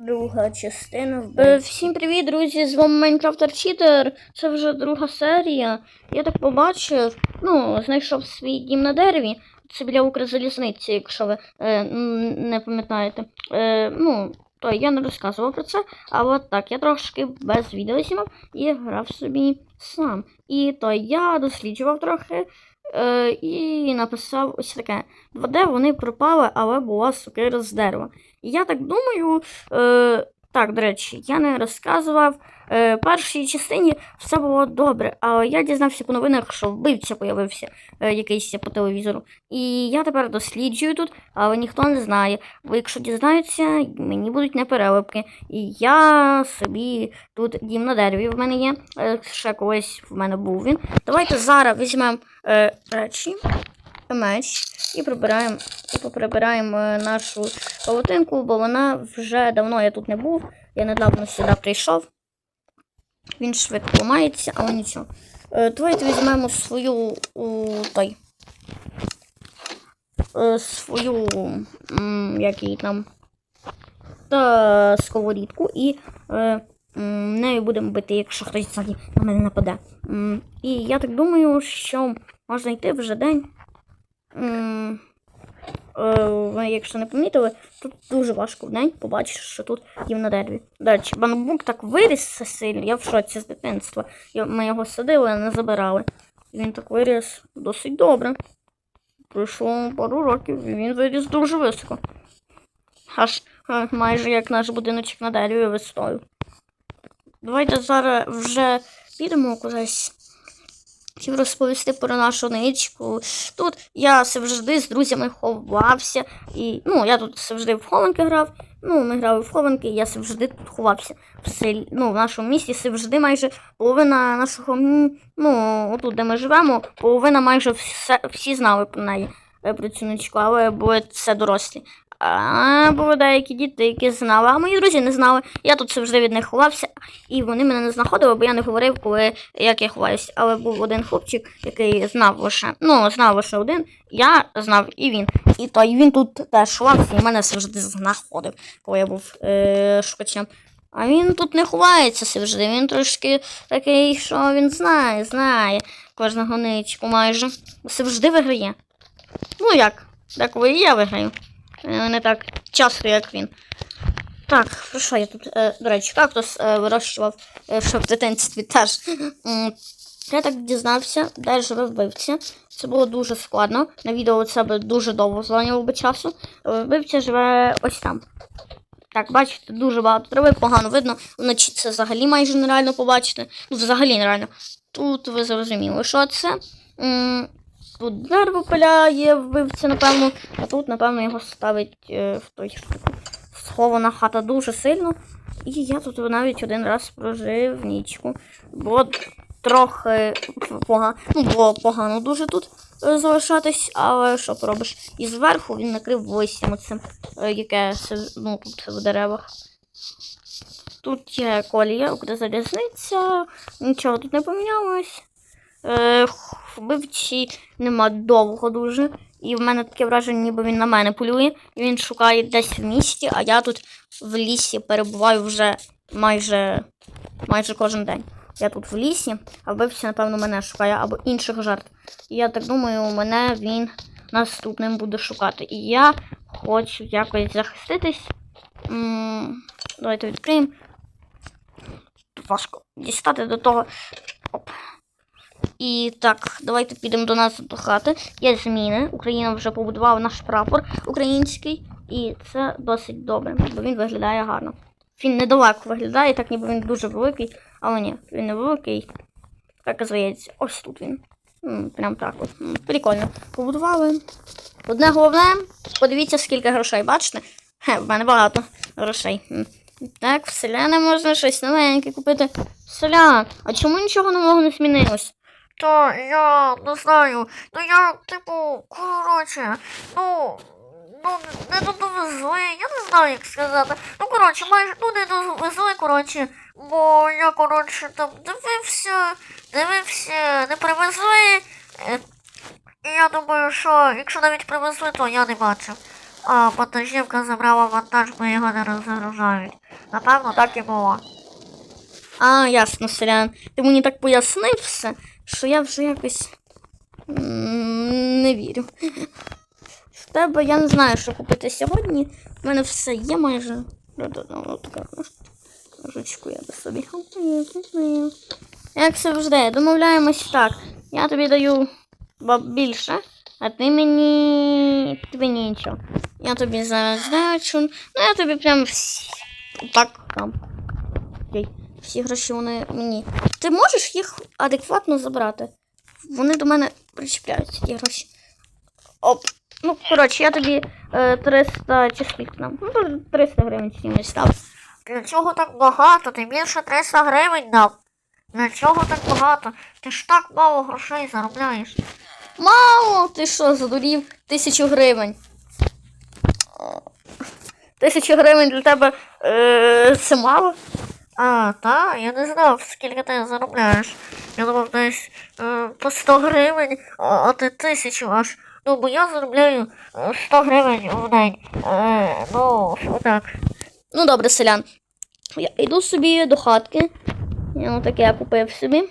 Друга частина Е, Всім привіт, друзі! З вами Майнкрафтер Чітер. Це вже друга серія. Я так побачив, ну, знайшов свій дім на дереві. Це біля Укрзалізниці, якщо ви е, не пам'ятаєте. Е, ну, то я не розказував про це. А от так, я трошки без відео знімав і грав собі сам. І то я досліджував трохи. Е, і написав ось таке. 2D вони пропали, але була сокира з дерева. І я так думаю, е, так, до речі, я не розказував. Е, першій частині все було добре, але я дізнався по новинах, що вбивця появився е, якийсь по телевізору. І я тепер досліджую тут, але ніхто не знає. Бо якщо дізнаються, мені будуть непереливки. І я собі тут дім на дереві в мене є. Е, ще колись в мене був він. Давайте зараз візьмемо е, речі, меч і прибираємо і поприбираємо е, нашу павутинку, бо вона вже давно я тут не був. Я недавно сюди прийшов. Він швидко ламається, але нічого. Е, давайте візьмемо свою той. Е, свою. Як її там. Та сковорідку і е, нею будемо бити, якщо хтось на мене нападе. І я так думаю, що можна йти вже день. Е, якщо не помітили, тут дуже важко в день побачиш, що тут їм на дереві. До речі, бамбук так виріс сильно, я в шоці з дитинства. Ми його садили, а не забирали. Він так виріс досить добре. Пройшло пару років, і він виріс дуже високо. Аж е, майже як наш будиночок на дереві висотою. Давайте зараз вже підемо кудись. Хотів розповісти про нашу ничку. Тут я завжди з друзями ховався. І, ну, я тут завжди в хованки грав. Ну, ми грали в хованки, і я завжди тут ховався. В селі, ну, в нашому місті завжди майже половина нашого, ну, отут, де ми живемо, половина майже все, всі знали про неї, е, про цю ничку, але були це дорослі. А були деякі діти, які знали, а мої друзі не знали. Я тут завжди від них ховався, і вони мене не знаходили, бо я не говорив, коли як я ховаюсь. Але був один хлопчик, який знав лише, ну, знав лише один, я знав і він. І то і він тут теж ховався, і мене завжди знаходив, коли я був е, шукачем. А він тут не ховається завжди. Він трошки такий, що він знає, знає кожного ничку майже. Завжди виграє. Ну як? Деколи і я виграю. Е, Не так часто, як він. Так, про що я тут? Е, до речі, кактус е, вирощував ще в дитинстві теж. Я так дізнався, де живе вбивця. Це було дуже складно. На відео це би дуже довго зайняло би часу. Вбивця живе ось там. Так, бачите, дуже багато трави, погано видно. Вночі це взагалі майже нереально побачити. Ну, взагалі нереально. Тут ви зрозуміли, що це. Тут дерево пиляє вбивця, напевно, а тут, напевно, його ставить е, в той. Схована хата дуже сильно. І я тут навіть один раз прожив нічку. Було трохи погано, ну, було погано дуже тут е, залишатись, але що поробиш? І зверху він накрив листям оцим, е, яке ну, тут в деревах. Тут є колія, залізниця, нічого тут не помінялось. Е, вбивці нема довго дуже. І в мене таке враження, ніби він на мене полює. І він шукає десь в місті, а я тут в лісі перебуваю вже майже, майже кожен день. Я тут в лісі, а вбивця, напевно, мене шукає або інших жертв. І я так думаю, мене він наступним буде шукати. І я хочу якось захиститись. М, Давайте відкриємо. Важко дістати до того. Оп. І так, давайте підемо до нас до хати. Є зміни. Україна вже побудувала наш прапор український, і це досить добре, бо він виглядає гарно. Він недалеко виглядає, так ніби він дуже великий, але ні, він не великий. Так здається, ось тут він. Прям так от. Прикольно. Побудували. Одне головне, подивіться, скільки грошей, бачите? Хе, в мене багато грошей. Так, в селяни можна щось новеньке купити. Селян, а чому нічого нового не змінилось? Та я не знаю. Ну я, типу, коротше, ну. Ну, не довезли, я не знаю, як сказати. Ну, коротше, майже ну не довезли, коротше, бо я, коротше, там дивився, дивився, не привезли. Е, І я думаю, що якщо навіть привезли, то я не бачив. А вантажівка забрала вантаж, бо його не розгружають. Напевно, так і було. А, ясно, селян. Ти мені так пояснив все, що я вже якось не вірю. В тебе я не знаю, що купити сьогодні. У мене все є майже. Ручку я би собі. Як завжди, домовляємось так. Я тобі даю більше, а ти мені. Тобі нічого. Я тобі зараз дачу. Ну я тобі прям так там. Всі гроші вони мені. Ти можеш їх адекватно забрати? Вони до мене причіпляються, ті гроші. Оп. Ну, коротше, я тобі е, 300 чи скільки нам? Ну, 300 гривень чимось став. Для чого так багато? Ти більше 300 гривень дав. Для чого так багато? Ти ж так мало грошей заробляєш. Мало, ти що, задурів? Тисячу гривень. Тисячу гривень для тебе е, це мало? А, та, я не знав, скільки ти заробляєш. Я думав, десь е, по 100 гривень, ти тисячу аж. Ну, бо я заробляю е, 100 гривень в день. Е, ну, отак. Ну, добре, селян. Я йду собі до хатки. Я отаке купив собі.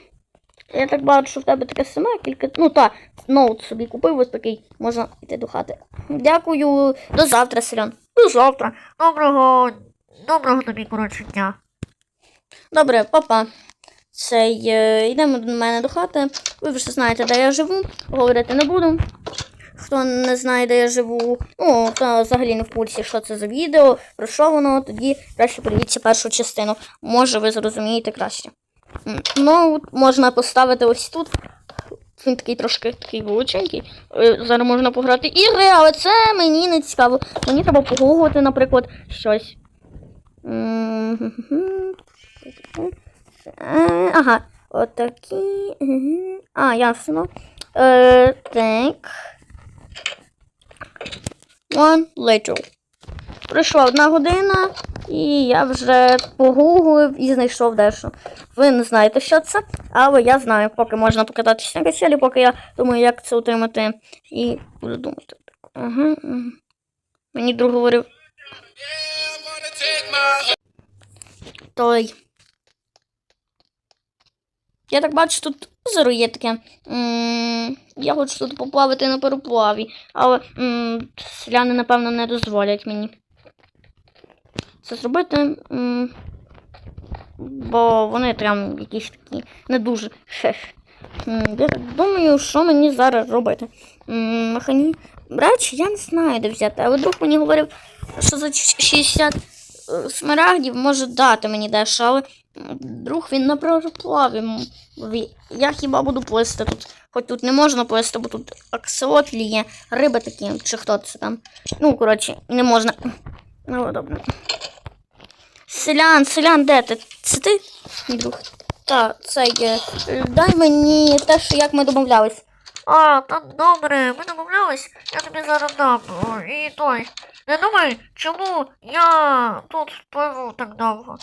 Я так бачу, що в тебе таке саме, тільки. Ну так, ноут собі купив ось такий, можна йти до хати. Дякую. До завтра, селян. До завтра. Доброго, доброго тобі, коротше, дня. Добре, папа. Цей, е, йдемо до мене до хати. Ви вже знаєте, де я живу. Говорити не буду. Хто не знає, де я живу, ну, хто взагалі не в курсі, що це за відео, про що воно, тоді краще подивіться першу частину. Може, ви зрозумієте краще. Ну, можна поставити ось тут. Він такий трошки такий величенький. Е, Зараз можна пограти ігри, але це мені не цікаво. Мені треба погуглити, наприклад, щось. Е, Ага, отакі. А, ясно. Е, так. One little. Пройшла одна година, і я вже погуглив і знайшов дещо. Ви не знаєте, що це, але я знаю, поки можна покататися на качелі, поки я думаю, як це отримати. І буду думати. Ага. Мені друг говорив. Той. Я так бачу, тут озеро є таке. Я хочу тут поплавати на пароплаві, але селяни, напевно, не дозволять мені це зробити. Бо вони прям якісь такі не дуже. Хех. Я так думаю, що мені зараз робити. Механі... Речі, я не знаю, де взяти, але друг мені говорив, що за 60 е, смарагдів може дати мені дещо, але друг він на пароплаві. Я хіба буду плисти тут. Хоч тут не можна плисти, бо тут аксолотлі є, риби такі, чи хто це там. Ну, коротше, не можна. Ну, добре. Селян, селян, де ти? Це ти, друг? Так, це є. Дай мені те, що як ми домовлялись. А, та добре, ми домовлялись, я тобі зараз дам. І той. Не думай, чому я тут пливу так довго.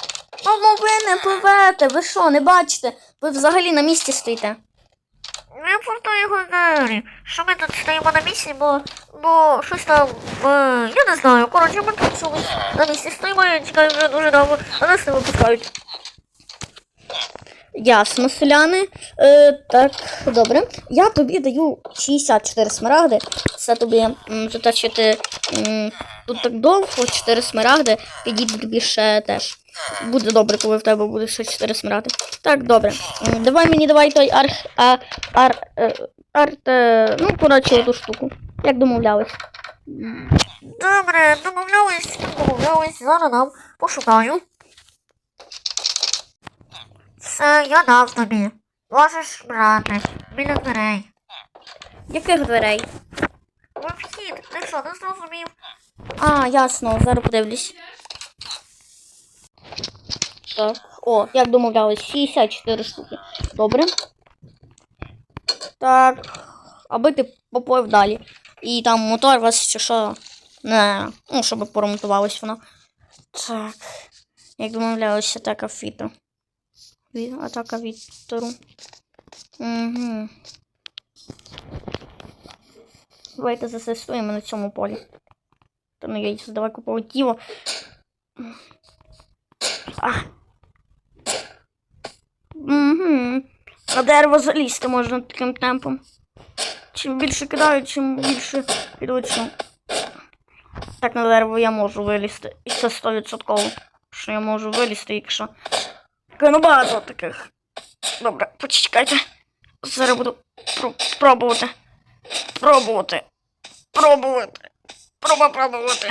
Ну, ви не пливете, ви що, не бачите? Ви взагалі на місці стоїте. Я просто його говорю, що ми тут стоїмо на місці, бо, бо щось там, е, я не знаю, коротше, ми тут чомусь на місці стоїмо, я чекаю вже дуже довго, а нас не випускають. Ясно, селяни. Е, так, добре. Я тобі даю 64 смарагди. Це тобі м, за те, що ти м, тут так довго, 4 смарагди, підійде тобі ще теж. Буде добре, коли в тебе буде ще 4 смарагди. Так, добре. Давай мені давай той арх. А, ар, е, арт. е, ну, коротше, ту штуку. Як домовлялись. Добре, домовлялись, домовлялись, зараз нам пошукаю. Все, я дав тобі. Можеш брати біля дверей. Яких дверей? Вхід, ти що, не зрозумів? А, ясно, зараз подивлюсь. Так, о, як домовлялись, 64 штуки. Добре. Так. Аби ти поплив далі. І там мотор у вас чи що. Не, ну, щоб поремонтувалось воно. Так. Як домовлялися, атака фіту. Атака вітру. Угу. Давайте засестуємо на цьому полі. Та ну яйця далеко полетіло. Опа. Угу. На дерево залізти можна таким темпом. Чим більше кидаю, чим більше підлечу. Так на дерево я можу вилізти. І це 100%. Що я можу вилізти, якщо. Ну багато таких. Добре, почекайте. Зараз буду пробувати. Пробувати. Пробувати. Проба пробувати.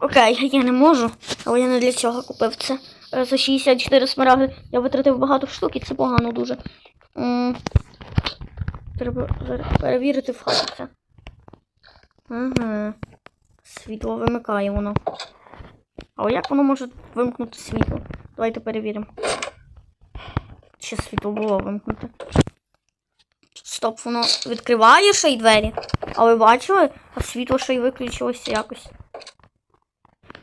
Окей, я не можу, але я не для цього купив це. Е, За 64 смарагди я витратив багато штук і це погано дуже. М, зараз перевірити в хаті це. Ага. Світло вимикає воно. Але як воно може вимкнути світло? Давайте перевіримо. Чи світло було вимкнуте? Стоп, воно відкриває ще й двері. А ви бачили? А світло ще й виключилося якось.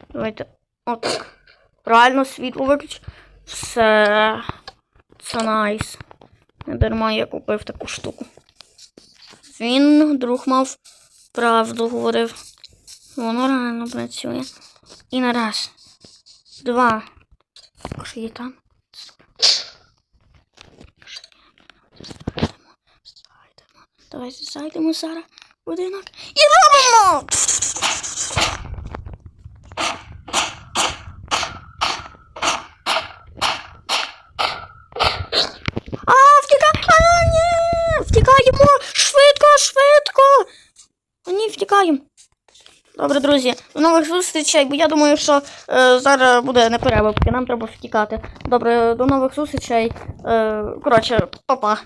Давайте. Отак. Правильно світло виключ. Все. Це найс. Не дарма я купив таку штуку. Він, друг мав правду говорив. Воно реально працює. І на раз. Два. Також є там. Давайте зайдемо зараз. Будинок. І робимо! А, втікай! А, ні! Втікаємо! Швидко, швидко! Ні, втікаємо. Добре, друзі, до нових зустрічей, бо я думаю, що е, зараз буде не перебивки, нам треба втікати. Добре, до нових зустрічей. Е, коротше, па-па.